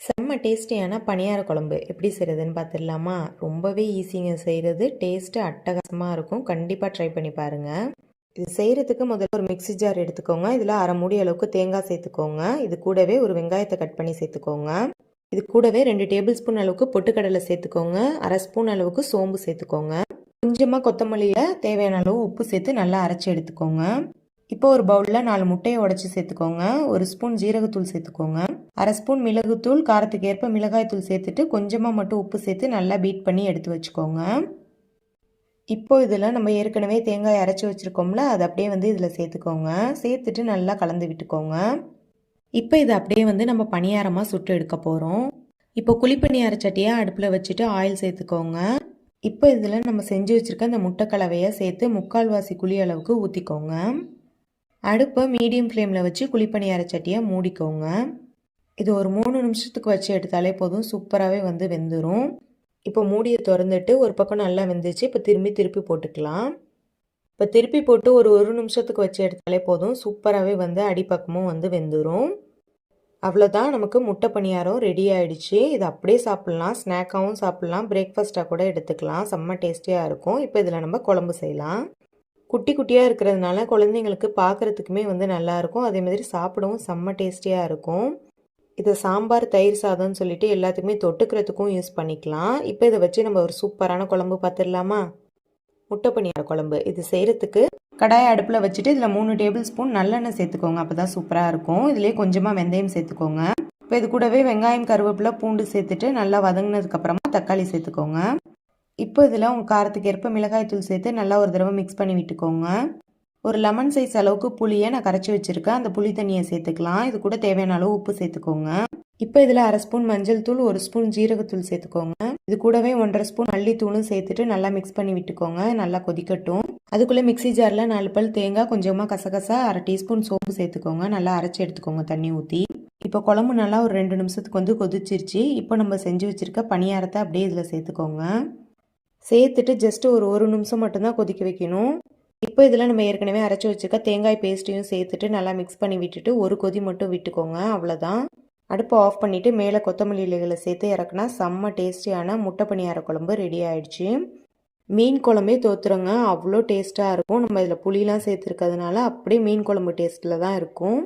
செம்ம டேஸ்டியான பணியார குழம்பு. எப்படி செய்கிறதுன்னு பார்த்துடலாமா ரொம்பவே ஈஸிங்க செய்கிறது டேஸ்ட்டு அட்டகாசமாக இருக்கும். கண்டிப்பாக ட்ரை பண்ணி பாருங்கள் இது செய்கிறதுக்கு முதல்ல ஒரு மிக்ஸி ஜார் எடுத்துக்கோங்க. இதில் அரை மூடி அளவுக்கு தேங்காய் சேர்த்துக்கோங்க. இது கூடவே ஒரு வெங்காயத்தை கட் பண்ணி சேர்த்துக்கோங்க. இது கூடவே ரெண்டு டேபிள் ஸ்பூன் அளவுக்கு பொட்டுக்கடலை சேர்த்துக்கோங்க. அரை ஸ்பூன் அளவுக்கு சோம்பு சேர்த்துக்கோங்க. கொஞ்சமாக கொத்தமல்லியில் தேவையான அளவு உப்பு சேர்த்து நல்லா அரைச்சி எடுத்துக்கோங்க. இப்போ ஒரு பவுலில் நாலு முட்டையை உடச்சி சேர்த்துக்கோங்க. ஒரு ஸ்பூன் ஜீரகத்தூள் சேர்த்துக்கோங்க. அரை ஸ்பூன் மிளகுத்தூள் காரத்துக்கு ஏற்ப மிளகாய்த்தூள் சேர்த்துட்டு கொஞ்சமாக மட்டும் உப்பு சேர்த்து நல்லா பீட் பண்ணி எடுத்து வச்சுக்கோங்க. இப்போ இதில் நம்ம ஏற்கனவே தேங்காய் அரைச்சி வச்சுருக்கோம்ல அதை அப்படியே வந்து இதில் சேர்த்துக்கோங்க. சேர்த்துட்டு நல்லா கலந்து விட்டுக்கோங்க. இப்போ இதை அப்படியே வந்து நம்ம பணியாரமாக சுட்டு எடுக்க போகிறோம் இப்போ குழிப்பணியார சட்டியை அடுப்பில் வச்சுட்டு ஆயில் சேர்த்துக்கோங்க. இப்போ இதில் நம்ம செஞ்சு வச்சுருக்க அந்த முட்டை கலவையை சேர்த்து முக்கால்வாசி குழி அளவுக்கு ஊற்றிக்கோங்க அடுப்பை மீடியம் ஃப்ளேமில் வச்சு குழிப்பணியார சட்டியை மூடிக்கோங்க. இது ஒரு மூணு நிமிஷத்துக்கு வச்சு எடுத்தாலே போதும். சூப்பராகவே வந்து வெந்துடும் இப்போ மூடியை திறந்துட்டு ஒரு பக்கம் நல்லா வெந்துச்சு. இப்போ திரும்பி திருப்பி போட்டுக்கலாம். இப்போ திருப்பி போட்டு ஒரு ஒரு நிமிஷத்துக்கு வச்சு எடுத்தாலே போதும். சூப்பராகவே வந்து அடிப்பக்கமும் வந்து வெந்துடும் அவ்வளோதான். நமக்கு முட்டை பணியாரம் ரெடி ஆகிடுச்சு இது அப்படியே சாப்பிட்லாம். ஸ்நாக்காகவும் சாப்பிட்லாம். பிரேக்ஃபாஸ்ட்டாக கூட எடுத்துக்கலாம். செம்ம டேஸ்டியாக இருக்கும். இப்போ இதில் நம்ம குழம்பு செய்யலாம். குட்டி குட்டியாக இருக்கிறதுனால குழந்தைங்களுக்கு பார்க்குறதுக்குமே வந்து நல்லாயிருக்கும் அதே மாதிரி சாப்பிடவும் செம்ம டேஸ்டியாக இருக்கும். இதை சாம்பார் தயிர் சாதம்னு சொல்லிட்டு எல்லாத்துக்குமே தொட்டுக்கிறதுக்கும் யூஸ் பண்ணிக்கலாம். இப்போ இதை வச்சு நம்ம ஒரு சூப்பரான குழம்பு பார்த்துடலாமா? முட்டை பணியார குழம்பு. இது செய்கிறதுக்கு கடாயை அடுப்பில் வச்சுட்டு இதில் மூணு டேபிள் ஸ்பூன் நல்லெண்ணெய் சேர்த்துக்கோங்க. அப்போ தான் சூப்பராக இருக்கும். இதுலேயே கொஞ்சமாக வெந்தயம் சேர்த்துக்கோங்க. இப்போ இது கூடவே வெங்காயம் கருவேப்பிலை பூண்டு சேர்த்துட்டு நல்லா வதங்கினதுக்கப்புறமா தக்காளி சேர்த்துக்கோங்க. இப்போ இதில் உங்கள் காரத்துக்கு ஏற்ப மிளகாய் தூள் சேர்த்து நல்லா ஒரு தடவை மிக்ஸ் பண்ணி விட்டுக்கோங்க. ஒரு லெமன் சைஸ் அளவுக்கு புளியை நான் கரைச்சி வச்சுருக்கேன். அந்த புளி தண்ணியை சேர்த்துக்கலாம். இது கூட தேவையான அளவு உப்பு சேர்த்துக்கோங்க. இப்போ இதில் அரை ஸ்பூன் மஞ்சள் தூள் ஒரு ஸ்பூன் ஜீரகத்தூள் சேர்த்துக்கோங்க. இது கூடவே ஒன்றரை ஸ்பூன் மல்லித்தூளும் சேர்த்துட்டு நல்லா மிக்ஸ் பண்ணி விட்டுக்கோங்க. நல்லா கொதிக்கட்டும். அதுக்குள்ளே மிக்ஸி ஜாரில் நாலு பல் தேங்காய் கொஞ்சமாக கசகசா அரை டீஸ்பூன் சோப்பு சேர்த்துக்கோங்க. நல்லா அரைச்சி எடுத்துக்கோங்க தண்ணி ஊற்றி இப்போ குழம்பு நல்லா ஒரு ரெண்டு நிமிஷத்துக்கு வந்து கொதிச்சிருச்சு. இப்போ நம்ம செஞ்சு வச்சுருக்க பணியாரத்தை அப்படியே இதில் சேர்த்துக்கோங்க. சேர்த்துட்டு ஜஸ்ட் ஒரு ஒரு நிமிஷம் மட்டும்தான் கொதிக்க வைக்கணும். இப்போ இதில் நம்ம ஏற்கனவே அரைச்சி வச்சுருக்க தேங்காய் பேஸ்ட்டையும் சேர்த்துட்டு நல்லா மிக்ஸ் பண்ணி விட்டுட்டு ஒரு கொதி மட்டும் விட்டுக்கோங்க அவ்வளோதான். அடுப்பை ஆஃப் பண்ணிவிட்டு மேலே கொத்தமல்லி இலைகளை சேர்த்து இறக்குனா செம்ம டேஸ்டியான முட்டை பணியார குழம்பு ரெடி ஆயிடுச்சு. மீன் குழம்பே தோத்துறங்க அவ்வளோ டேஸ்ட்டாக இருக்கும். நம்ம இதில் புளிலாம் சேர்த்துருக்கிறதுனால அப்படியே மீன் குழம்பு டேஸ்ட்டில் தான் இருக்கும்.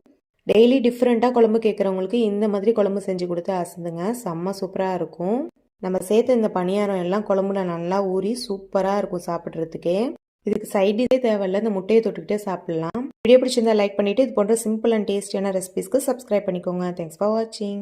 டெய்லி டிஃப்ரெண்ட்டாக குழம்பு கேட்குறவங்களுக்கு இந்த மாதிரி குழம்பு செஞ்சு கொடுத்து அசந்துங்க செம்ம சூப்பராக இருக்கும். நம்ம சேர்த்த இந்த பணியாரம் எல்லாம் குழம்புல நல்லா ஊறி சூப்பராக இருக்கும் சாப்பிட்றதுக்கே. இதுக்கு சைடிஸே தேவையில்ல இந்த முட்டையை தொட்டுக்கிட்டே சாப்பிடலாம். வீடியோ பிடிச்சிருந்தா லைக் பண்ணிவிட்டு இது போன்ற சிம்பிள் அண்ட் டேஸ்டியான ரெசிபிஸ்க்கு சப்ஸ்கிரைப் பண்ணிக்கோங்க. தேங்க்ஸ் ஃபார் வாட்சிங்